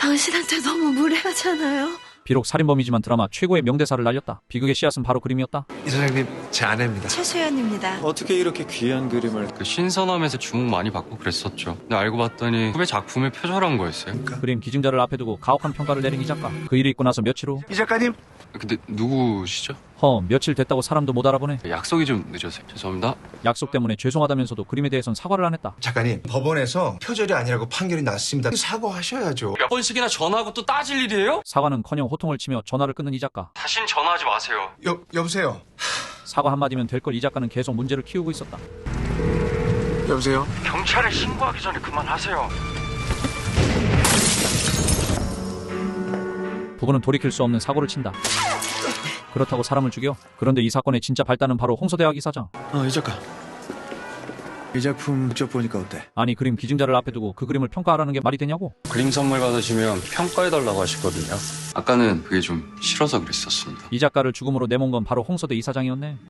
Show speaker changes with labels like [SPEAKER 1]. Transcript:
[SPEAKER 1] 당신한테 너무 무례하잖아요.
[SPEAKER 2] 비록 살인범이지만 드라마 최고의 명대사를 날렸다. 비극의 씨앗은 바로 그림이었다.
[SPEAKER 3] 이 사장님 제 아내입니다.
[SPEAKER 1] 최수연입니다.
[SPEAKER 4] 어떻게 이렇게 귀한 그림을
[SPEAKER 5] 그 신선함에서 주목 많이 받고 그랬었죠. 근데 알고 봤더니 후배 작품을 표절한 거였어요.
[SPEAKER 2] 그림 기증자를 앞에 두고 가혹한 평가를 내린 이 작가. 그 일이 있고 나서 며칠 후,
[SPEAKER 3] 이 작가님
[SPEAKER 5] 근데 누구시죠?
[SPEAKER 2] 허, 며칠 됐다고 사람도 못 알아보네.
[SPEAKER 5] 약속이 좀 늦어서요. 죄송합니다.
[SPEAKER 2] 약속 때문에 죄송하다면서도 그림에 대해선 사과를 안 했다.
[SPEAKER 3] 작가님 법원에서 표절이 아니라고 판결이 났습니다. 사과하셔야죠.
[SPEAKER 5] 몇 번씩이나 전화하고 또 따질 일이에요?
[SPEAKER 2] 사과는커녕 호통을 치며 전화를 끊는 이 작가.
[SPEAKER 5] 다신 전화하지 마세요.
[SPEAKER 3] 여 여보세요.
[SPEAKER 2] 사과 한마디면 될 걸 이 작가는 계속 문제를 키우고 있었다.
[SPEAKER 3] 여보세요.
[SPEAKER 5] 경찰에 신고하기 전에 그만하세요.
[SPEAKER 2] 부부는 돌이킬 수 없는 사고를 친다. 그렇다고 사람을 죽여? 그런데 이 사건의 진짜 발단은 바로 홍서대학 이사장.
[SPEAKER 4] 어, 이 작가. 이 작품 직접 보니까 어때?
[SPEAKER 2] 아니 그림 기증자를 앞에 두고 그 그림을 평가하라는 게 말이 되냐고?
[SPEAKER 5] 그림 선물 받으시면 평가해달라고 하시거든요. 아까는 그게 좀 싫어서 그랬었습니다.
[SPEAKER 2] 이 작가를 죽음으로 내몬 건 바로 홍서대 이사장이었네.